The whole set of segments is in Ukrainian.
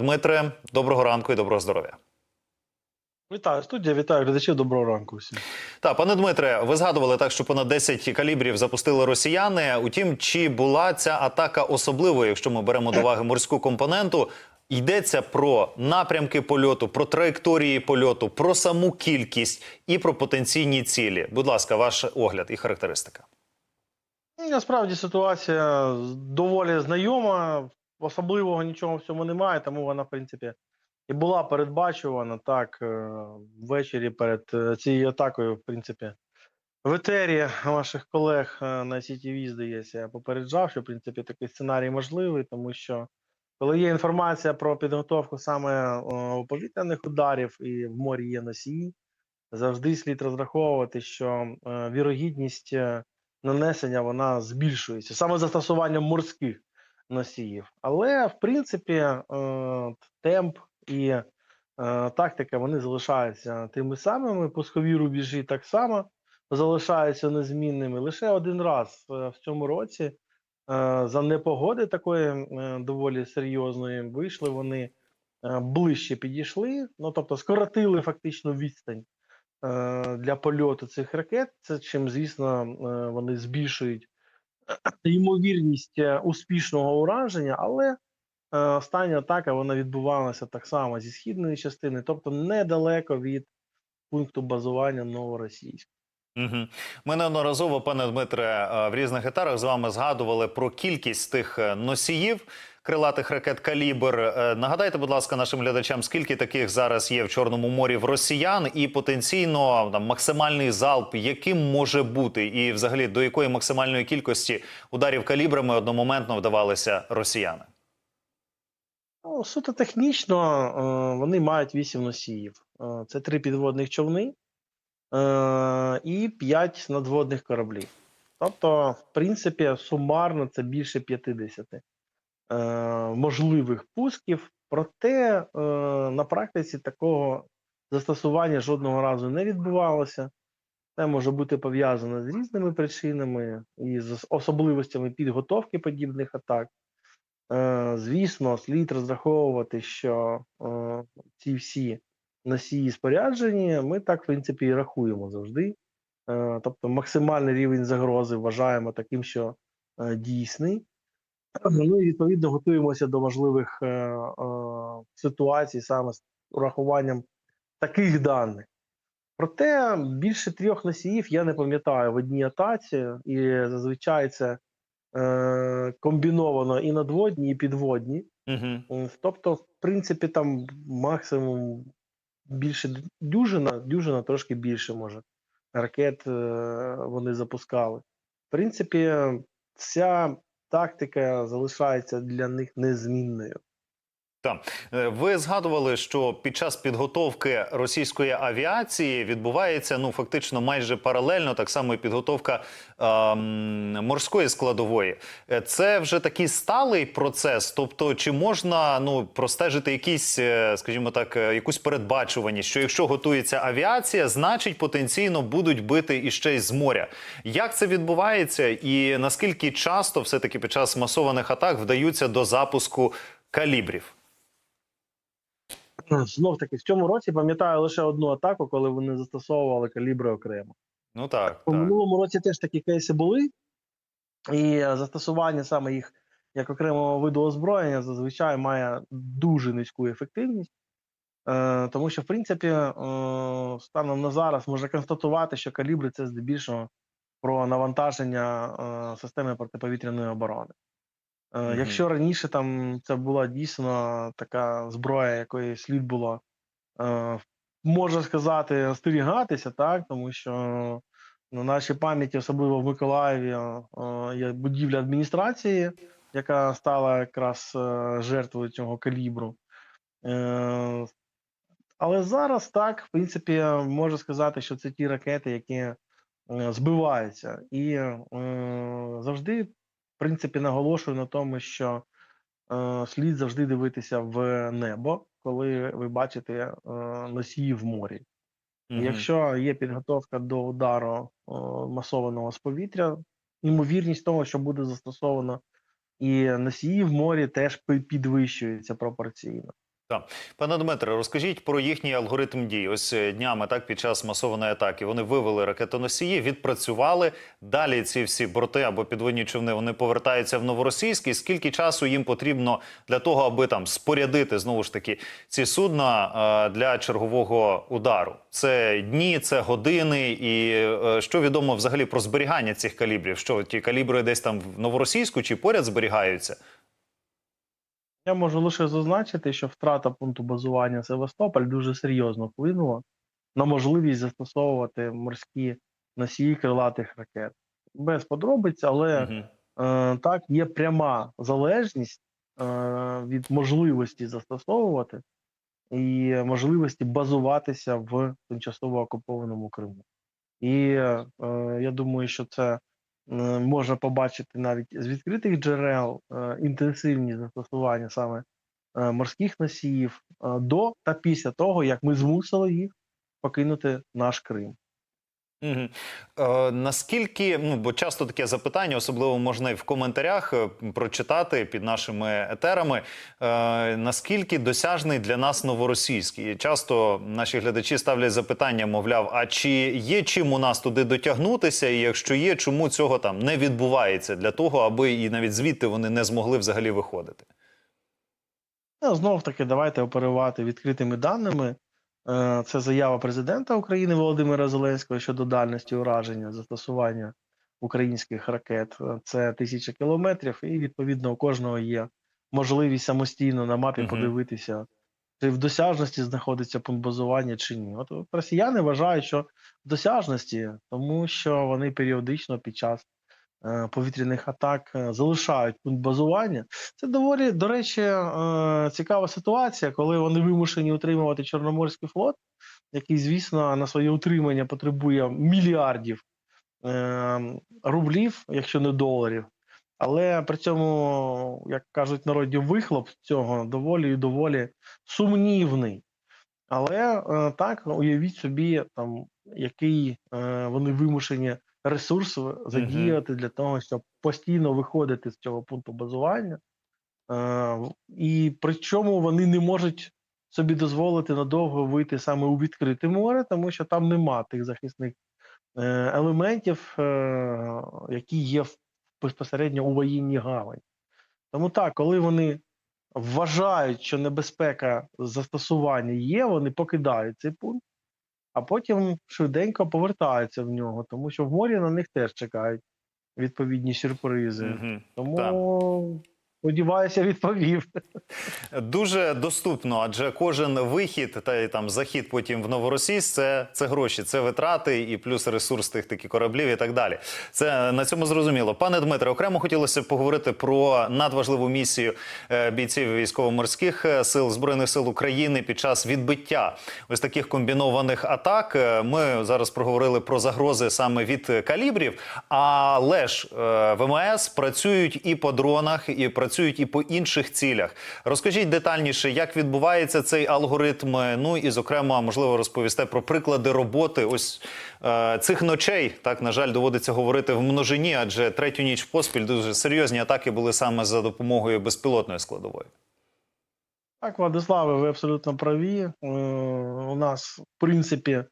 Дмитре, доброго ранку і доброго здоров'я. Вітаю студія, вітаю глядачів. Доброго ранку всім. Так, пане Дмитре, ви згадували так, що понад 10 калібрів запустили росіяни. Утім, чи була ця атака особливою, якщо ми беремо до уваги морську компоненту? Йдеться про напрямки польоту, про траєкторії польоту, про саму кількість і про потенційні цілі. Будь ласка, ваш огляд і характеристика. Ну, Насправді ситуація доволі знайома, особливого нічого в цьому немає, тому вона, в принципі, і була передбачувана так е, ввечері перед е, цією атакою, в принципі. В етері ваших колег е, на CTV, здається, я попереджав, що в принципі такий сценарій можливий, тому що коли є інформація про підготовку саме повітряних ударів і в морі є носії, завжди слід розраховувати, що вірогідність нанесення вона збільшується саме застосуванням морських носіїв. Але в принципі е, темп і е, тактика вони залишаються тими самими. Пускові рубежі так само залишаються незмінними. Лише один раз е, в цьому році за непогоди такої доволі серйозної вийшли вони ближче підійшли, ну тобто скоротили фактично відстань для польоту цих ракет. Це чим, звісно, вони збільшують ймовірність е, успішного ураження, але е, остання атака вона відбувалася так само зі східної частини, тобто недалеко від пункту базування новоросійського. Угу. Ми неодноразово, пане Дмитре, е, в різних етарах з вами згадували про кількість тих носіїв крилатих ракет калібр. Е, Нагадайте, будь ласка, нашим глядачам, скільки таких зараз є в Чорному морі в росіян, і потенційно там максимальний залп, яким може бути, і взагалі до якої максимальної кількості ударів калібрами одномоментно вдавалися росіяни? Ну, суто технічно е, вони мають вісім носіїв. Е, Це три підводних човни і п'ять надводних кораблів. Тобто, в принципі, сумарно це більше 50 е, можливих пусків. Проте е, на практиці такого застосування жодного разу не відбувалося. Це може бути пов'язано з різними причинами і з особливостями підготовки подібних атак. Е, Звісно, слід розраховувати, що е, ці всі носії споряджені, ми так, в принципі, і рахуємо завжди. Е, Тобто максимальний рівень загрози вважаємо таким, що е, дійсний. Ну і відповідно готуємося до можливих е, е, ситуацій саме з урахуванням таких даних. Проте більше трьох носіїв я не пам'ятаю в одній атаці, і зазвичай це е, комбіновано і надводні, і підводні. Угу. Тобто, в принципі, там максимум більше дюжина, дюжина трошки більше може. Ракет е, вони запускали. В принципі, ця тактика залишається для них незмінною. Так, Е, ви згадували, що під час підготовки російської авіації відбувається ну фактично майже паралельно, так само і підготовка ем, морської складової. Е, Це вже такий сталий процес. Тобто, чи можна ну простежити якісь, е, скажімо так, е, якусь передбачуваність, що якщо готується авіація, значить потенційно будуть бити іще й з моря. Як це відбувається, і наскільки часто все таки під час масованих атак вдаються до запуску калібрів? Знов таки, в цьому році пам'ятаю лише одну атаку, коли вони застосовували калібри окремо. Ну так, У так. минулому році теж такі кейси були, і е, застосування саме їх як окремого виду озброєння зазвичай має дуже низьку ефективність, е, тому що, в принципі, е, станом на зараз можна констатувати, що калібри це здебільшого про навантаження е, системи протиповітряної оборони. Е, Мгм. Якщо раніше там це була дійсно така зброя, якої слід було, е, можна сказати, остерігатися, так, тому що на нашій пам'яті, особливо в Миколаєві, є будівля адміністрації, яка стала якраз жертвою цього калібру. Але зараз так, в принципі, можу сказати, що це ті ракети, які збиваються. І завжди, принципі, наголошую на тому, що е, слід завжди дивитися в небо, коли ви бачите е, носії в морі. Мгм. Якщо є підготовка до удару е, масованого з повітря, ймовірність того, що буде застосовано і носії в морі, теж підвищується пропорційно. Так. Пане Дмитре, розкажіть про їхній алгоритм дій. Ось е, днями, так, під час масованої атаки, вони вивели ракетоносії, відпрацювали. Далі ці всі борти або підводні човни вони повертаються в Новоросійський. Скільки часу їм потрібно для того, аби там спорядити знову ж таки ці судна е, для чергового удару? Це дні, це години. І е, що відомо взагалі про зберігання цих калібрів? Що ті калібри десь там в Новоросійську чи поряд зберігаються? Я можу лише зазначити, що втрата пункту базування Севастополь дуже серйозно вплинула на можливість застосовувати морські носії крилатих ракет. Без подробиць, але Мгм. е, так є пряма залежність е, від можливості застосовувати і можливості базуватися в тимчасово окупованому Криму. І е, я думаю, що це можна побачити навіть з відкритих джерел е, інтенсивні застосування саме е, морських носіїв е, до та після того, як ми змусили їх покинути наш Крим. Угу. Е, наскільки, ну бо часто таке запитання, особливо можна і в коментарях е, прочитати під нашими етерами. Е, наскільки досяжний для нас новоросійський? Часто наші глядачі ставлять запитання, мовляв, а чи є чим у нас туди дотягнутися? І якщо є, чому цього там не відбувається для того, аби і навіть звідти вони не змогли взагалі виходити? Ну, знов таки, давайте оперувати відкритими даними. Е, Це заява президента України Володимира Зеленського щодо дальності ураження застосування українських ракет. Е, Це тисяча кілометрів, і відповідно у кожного є можливість самостійно на мапі Мгм. подивитися, чи в досяжності знаходиться пункт базування чи ні. От росіяни вважають, що в досяжності, тому що вони періодично під час повітряних атак е, залишають пункт базування. Це доволі, до речі, е, цікава ситуація, коли вони вимушені утримувати Чорноморський флот, який, звісно, на своє утримання потребує мільярдів е, рублів, якщо не доларів. Але при цьому, як кажуть народі, вихлоп цього доволі і доволі сумнівний. Але е, так, уявіть собі, там, який е, вони вимушені ресурс задіяти для того, щоб постійно виходити з цього пункту базування. Е, і причому вони не можуть собі дозволити надовго вийти саме у відкрите море, тому що там нема тих захисних е, елементів, е, які є в- безпосередньо у воєнній гавані. Тому так, коли вони вважають, що небезпека застосування є, вони покидають цей пункт, а потім швиденько повертаються в нього, тому що в морі на них теж чекають відповідні сюрпризи. Мгм. Тому сподіваюся, відповів. Дуже доступно, адже кожен вихід та там захід потім в Новоросійськ це, це гроші, це витрати і плюс ресурс тих такі кораблів і так далі. Це на цьому зрозуміло. Пане Дмитре, окремо хотілося поговорити про надважливу місію е, бійців військово-морських е, сил збройних сил України під час відбиття ось таких комбінованих атак. Е, Ми зараз проговорили про загрози саме від калібрів, але ж ВМС працюють і по дронах, і працюють і по інших цілях. Розкажіть детальніше, як відбувається цей алгоритм. Ну і зокрема, можливо, розповісте про приклади роботи ось е, цих ночей. Так на жаль, доводиться говорити в множині, адже третю ніч поспіль дуже серйозні атаки були саме за допомогою безпілотної складової. Так, Владиславе, ви абсолютно праві. Е, у нас, в принципі, е,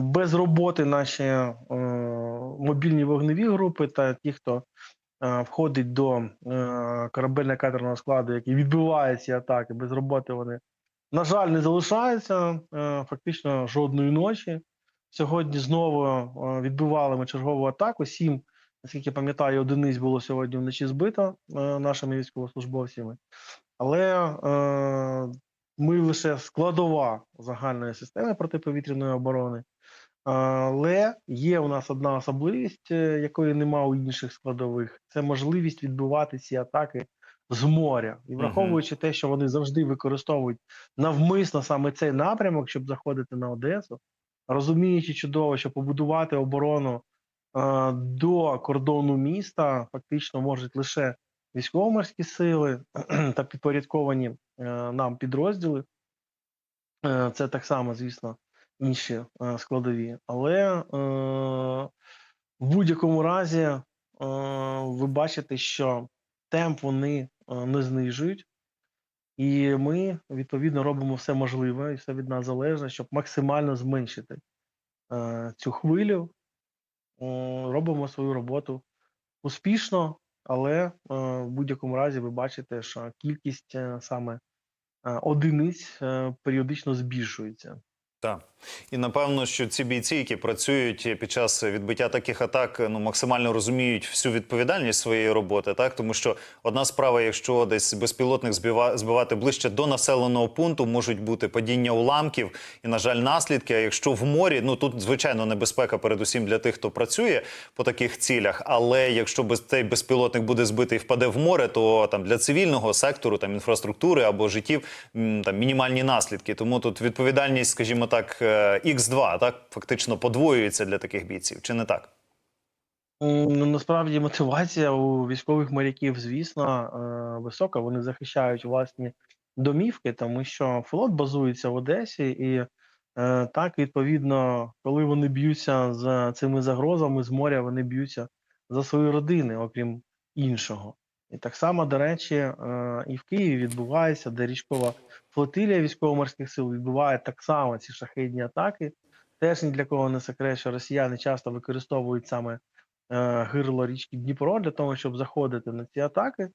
без роботи наші е, мобільні вогневі групи та ті, хто входить до е, корабельно-катерного складу, який відбиває ці атаки, без роботи вони, на жаль, не залишаються е, фактично жодної ночі. Сьогодні знову е, відбивали ми чергову атаку. Сім, наскільки пам'ятаю, одиниць було сьогодні вночі збито е, нашими військовослужбовцями. Але е, ми лише складова загальної системи протиповітряної оборони. Але є у нас одна особливість, е, якої нема у інших складових: це можливість відбивати ці атаки з моря. І враховуючи те, що вони завжди використовують навмисно саме цей напрямок, щоб заходити на Одесу, розуміючи чудово, що побудувати оборону е, до кордону міста фактично можуть лише військово-морські сили та підпорядковані е, нам підрозділи. Е, Це так само, звісно, інші е, складові. Але е, в будь-якому разі е, ви бачите, що темп вони не знижують, І ми відповідно робимо все можливе і все від нас залежне, щоб максимально зменшити цю хвилю. Робимо свою роботу успішно, але в будь-якому разі ви бачите, що кількість саме одиниць періодично збільшується. Так. І напевно, що ці бійці, які працюють під час відбиття таких атак, ну максимально розуміють всю відповідальність своєї роботи, так тому що одна справа, якщо десь безпілотник збива, збивати ближче до населеного пункту, можуть бути падіння уламків і, на жаль, наслідки. А якщо в морі, ну тут звичайно небезпека, передусім для тих, хто працює по таких цілях. Але якщо без цей безпілотник буде збитий і впаде в море, то там для цивільного сектору, там інфраструктури або життів там мінімальні наслідки. Тому тут відповідальність, скажімо так, x 2 так фактично подвоюється для таких бійців, чи не так? Ну, насправді мотивація у військових моряків, звісно, е, висока. Вони захищають власні домівки, тому що флот базується в Одесі, і е, так, відповідно, коли вони б'ються з цими загрозами з моря, вони б'ються за свої родини, окрім іншого. І так само, до речі, е, і в Києві відбувається, де річкова флотилія військово-морських сил відбуває так само ці шахедні атаки. Теж ні для кого не секрет, що росіяни часто використовують саме е, гирло річки Дніпро для того, щоб заходити на ці атаки,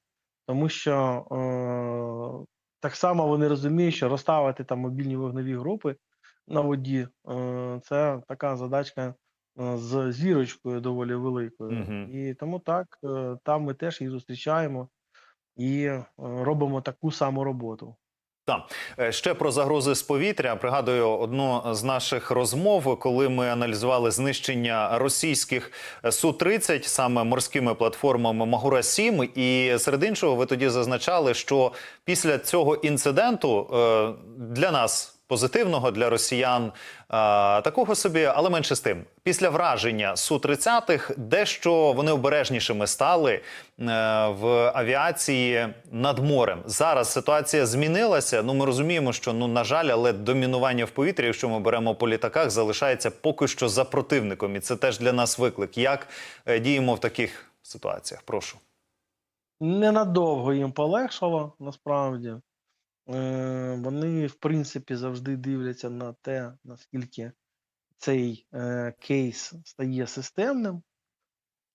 тому що е, так само вони розуміють, що розставити там мобільні вогневі групи на воді е, це така задачка з зірочкою доволі великою. Мгм. І тому так, е, там ми теж їх зустрічаємо і е, робимо таку саму роботу. Так, Е, ще про загрози з повітря. Пригадую одну з наших розмов, коли ми аналізували знищення російських су 30 саме морськими платформами Магура 7 І серед іншого, ви тоді зазначали, що після цього інциденту е, для нас. Позитивного для росіян такого собі, але менше з тим. Після враження су 30 дещо вони обережнішими стали е, в авіації над морем. Зараз ситуація змінилася. Ну ми розуміємо, що ну на жаль, але домінування в повітрі, якщо ми беремо по літаках, залишається поки що за противником, і це теж для нас виклик. Як е, діємо в таких ситуаціях? Прошу. Ненадовго їм полегшало, насправді. Е, Вони, в принципі, завжди дивляться на те, наскільки цей е, кейс стає системним.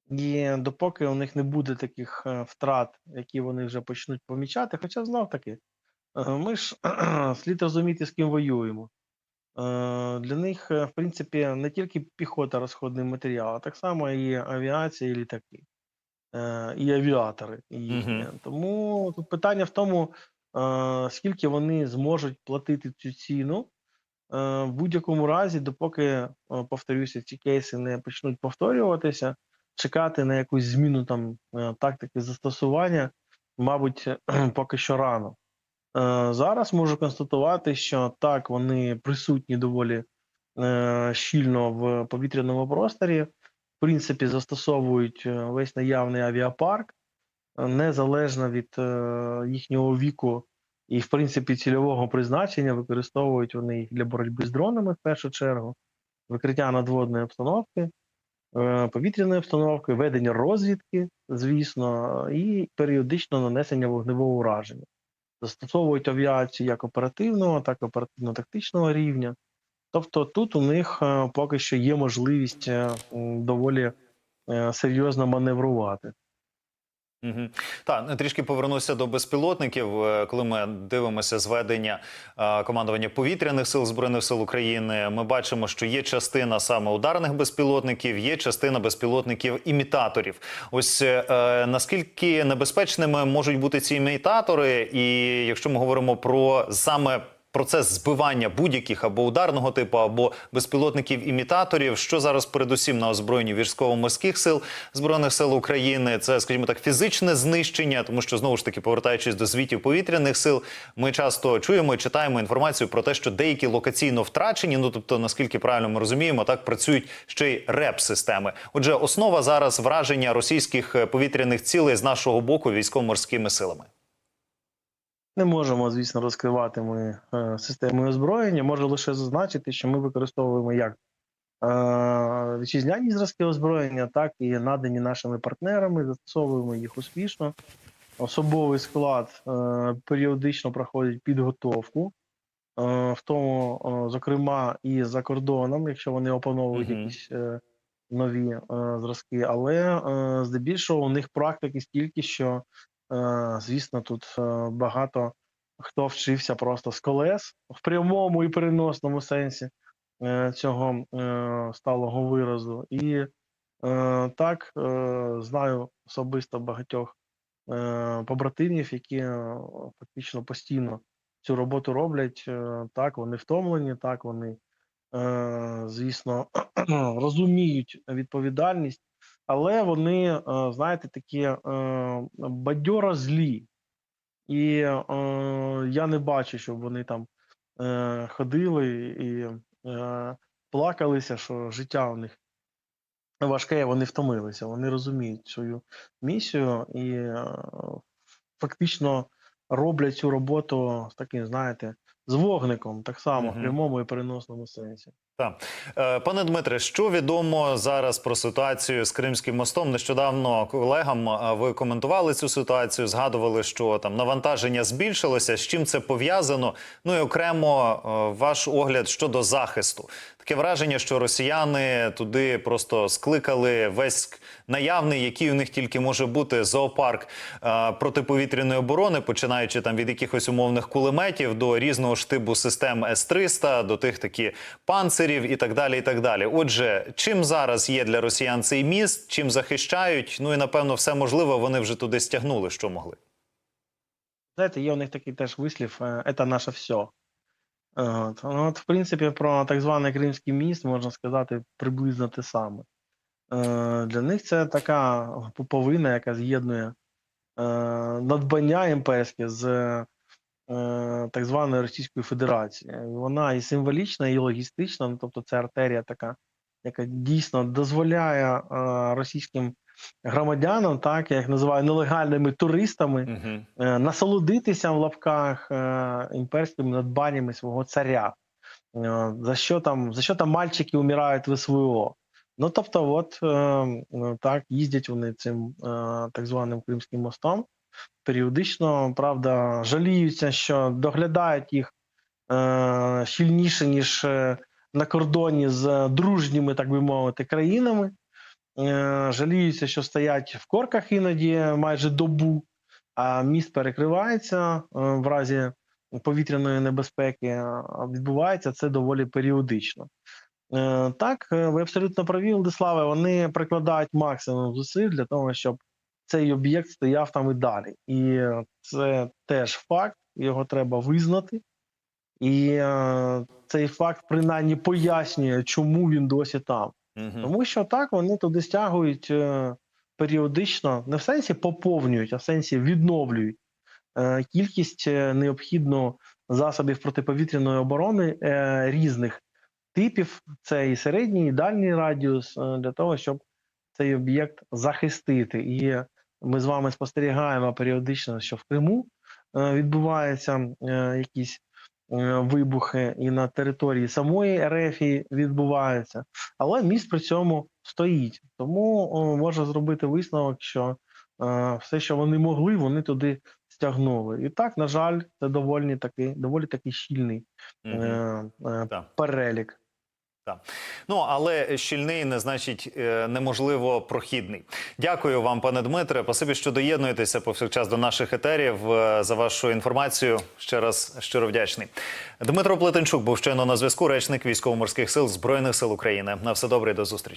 І допоки у них не буде таких е, втрат, які вони вже почнуть помічати, хоча знов таки, ми ж слід розуміти, з ким воюємо. Для них, в принципі, не тільки піхота розходний матеріал, а так само і авіація, і літаки, і авіатори. їхні. Мгм. Тому тут питання в тому, скільки вони зможуть платити цю ціну. Е, В будь-якому разі, допоки, е, повторюся, ці кейси не почнуть повторюватися, чекати на якусь зміну там е, тактики застосування, мабуть, поки що рано. Е, Зараз можу констатувати, що так, вони присутні доволі е, щільно в повітряному просторі, в принципі, застосовують е, весь наявний авіапарк, е, незалежно від е, їхнього віку і, в принципі, цільового призначення, використовують вони їх для боротьби з дронами в першу чергу, викриття надводної обстановки, е, повітряної обстановки, ведення розвідки, звісно, і періодично нанесення вогневого ураження. Застосовують авіацію як оперативного, так і оперативно-тактичного рівня. Тобто тут у них е, поки що є можливість доволі серйозно маневрувати. Угу. Так, трішки повернуся до безпілотників. Е, Коли ми дивимося зведення е, командування повітряних сил збройних сил України, ми бачимо, що є частина саме ударних безпілотників, є частина безпілотників імітаторів. Ось е, наскільки небезпечними можуть бути ці імітатори, і якщо ми говоримо про саме процес збивання будь-яких або ударного типу, або безпілотників-імітаторів, що зараз передусім на озброєнні військово-морських сил збройних сил України, це, скажімо так, фізичне знищення, тому що знову ж таки, повертаючись до звітів повітряних сил, ми часто чуємо і читаємо інформацію про те, що деякі локаційно втрачені. Ну тобто, наскільки правильно ми розуміємо, так працюють ще й реп-системи. Отже, основа зараз враження російських е, повітряних цілей з нашого боку військово-морськими силами. Не можемо, звісно, розкривати ми е, системи озброєння. Можу лише зазначити, що ми використовуємо як е, вітчизняні зразки озброєння, так і надані нашими партнерами, застосовуємо їх успішно. особовий склад е, періодично проходить підготовку, е, в тому, е, зокрема, і за кордоном, якщо вони опановують Мгм. якісь е, нові е, зразки. Але е, здебільшого у них практики стільки, що, звісно, тут е, багато хто вчився просто з колес в прямому і переносному сенсі е, цього е, сталого виразу. І е, так е, знаю особисто багатьох е, побратимів, які е, фактично постійно цю роботу роблять. Е, так, вони втомлені, так вони, е, звісно, розуміють відповідальність, але вони, е, знаєте, такі е, бадьоро злі. І е, я не бачу, щоб вони там ходили і плакалися, що життя у них важке, вони втомилися. Вони розуміють свою місію і фактично роблять цю роботу таким, знаєте, з вогником, так само в прямому і переносному сенсі. Так. Е, Пане Дмитре, що відомо зараз про ситуацію з Кримським мостом? Нещодавно колегам е, ви коментували цю ситуацію, згадували, що там навантаження збільшилося. З чим це пов'язано? Ну і окремо е, ваш огляд щодо захисту. Таке враження, що росіяни туди просто скликали весь наявний, який у них тільки може бути зоопарк е, протиповітряної оборони, починаючи там від якихось умовних кулеметів до різного штибу систем С-300, до тих такі панцирів і так далі. І так далі. Отже, чим зараз є для росіян цей міст, чим захищають? Ну і напевно, все можливе вони вже туди стягнули, що могли. Знаєте, є у них такий теж вислів е, «це наше все». От. Ну, от, в принципі, про так званий Кримський міст можна сказати приблизно те саме. Е, Для них це така пуповина, яка з'єднує е, надбання імперське з е, так званою Російською Федерацією. Вона і символічна, і логістична, ну, тобто це артерія така, яка дійсно дозволяє е, російським громадянам, так я їх називаю нелегальними туристами, Угу. е, насолодитися в лапках е, імперськими надбаннями свого царя. Е, За що там, за що там мальчики умирають в СВО? Ну тобто, от е, так їздять вони цим е, так званим Кримським мостом. Періодично, правда, жаліються, що доглядають їх е, щільніше, ніж на кордоні з дружніми, так би мовити, країнами. Е, жаліються, що стоять в корках іноді майже добу, а міст перекривається е, в разі повітряної небезпеки. Відбувається це доволі періодично. Е, Так, ви абсолютно праві, Владиславе, вони прикладають максимум зусиль для того, щоб цей об'єкт стояв там і далі. І це теж факт, його треба визнати. І цей факт принаймні пояснює, чому він досі там. Угу. Тому що так вони туди стягують е, періодично, не в сенсі поповнюють, а в сенсі відновлюють е, кількість е, необхідну засобів протиповітряної оборони різних типів. Це і середній, і дальній радіус для того, щоб цей об'єкт захистити. І ми з вами спостерігаємо періодично, що в Криму відбуваються якісь вибухи, і на території самої РФ відбуваються але міст при цьому стоїть. Тому можна зробити висновок, що е, все, що вони могли, вони туди стягнули. І так, на жаль, це доволі такий, доволі такий щільний Угу. перелік. е, Так. Ну але щільний не значить е, неможливо прохідний. Дякую вам, пане Дмитре. Спасибі, що доєднуєтеся повсякчас до наших етерів е, за вашу інформацію. Ще раз щиро вдячний. Дмитро Плетенчук був щойно на зв'язку. Речник військово-морських сил збройних сил України. На все добре до зустрічі.